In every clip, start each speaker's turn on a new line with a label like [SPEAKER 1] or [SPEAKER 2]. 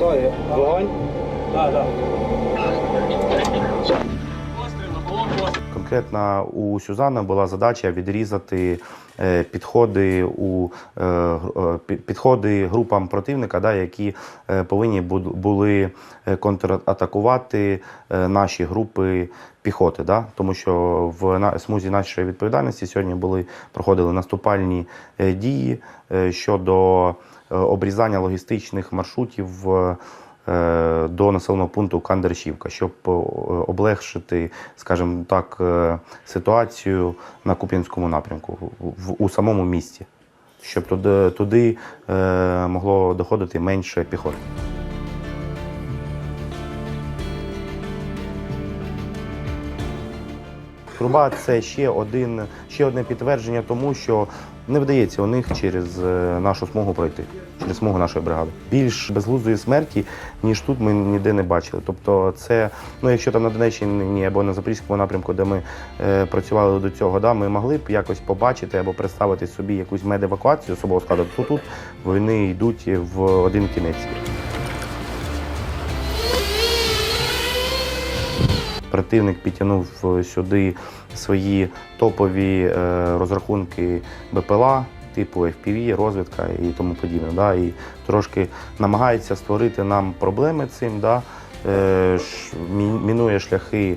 [SPEAKER 1] Вогонь.
[SPEAKER 2] Так, так.
[SPEAKER 3] Конкретно у Сюзанна була задача відрізати е, підходи у е, е, пі- підходи групам противника, да, які повинні були контратакувати наші групи піхоти. Да? Тому що в смузі нашої відповідальності сьогодні були проходили наступальні дії щодо обрізання логістичних маршрутів. Е, до населеного пункту Кандершівка, щоб е, облегшити, скажімо так, е, ситуацію на Куп'янському напрямку в, у самому місті, щоб туди, могло доходити менше піхоти. Труба це ще один, ще одне підтвердження тому, що не вдається у них через е, нашу смугу пройти, через смугу нашої бригади. Більш безглуздої смерті, ніж тут, ми ніде не бачили. Тобто, це, ну якщо там на Донеччині або на Запорізькому напрямку, де ми е, працювали до цього, да, ми могли б якось побачити або представити собі якусь медевакуацію особового складу, то тут вони йдуть в один кінець. Противник підтягнув е, сюди свої топові е, розрахунки БПЛА, типу FPV, розвідка і тому подібне. Да? І трошки намагається створити нам проблеми цим, да? е, мінує шляхи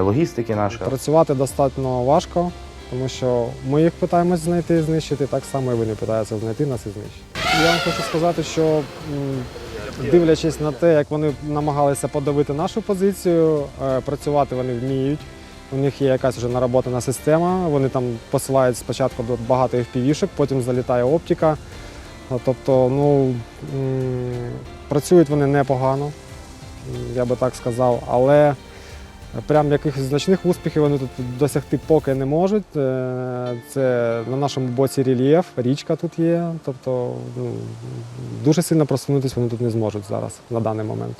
[SPEAKER 3] логістики нашої.
[SPEAKER 4] Працювати достатньо важко, тому що ми їх питаємось знайти і знищити, так само і вони питаються знайти нас і знищити. Я вам хочу сказати, що дивлячись на те, як вони намагалися подавити нашу позицію, е, працювати вони вміють. У них є якась вже нароботана система. Вони там посилають спочатку до багато FPV-шок, потім залітає оптика. Тобто, ну працюють вони непогано, я би так сказав, але Прям якихось значних успіхів вони тут досягти поки не можуть. Е, Це на нашому боці рельєф, річка тут є. Тобто ну, дуже сильно просунутися вони тут не зможуть зараз на даний момент.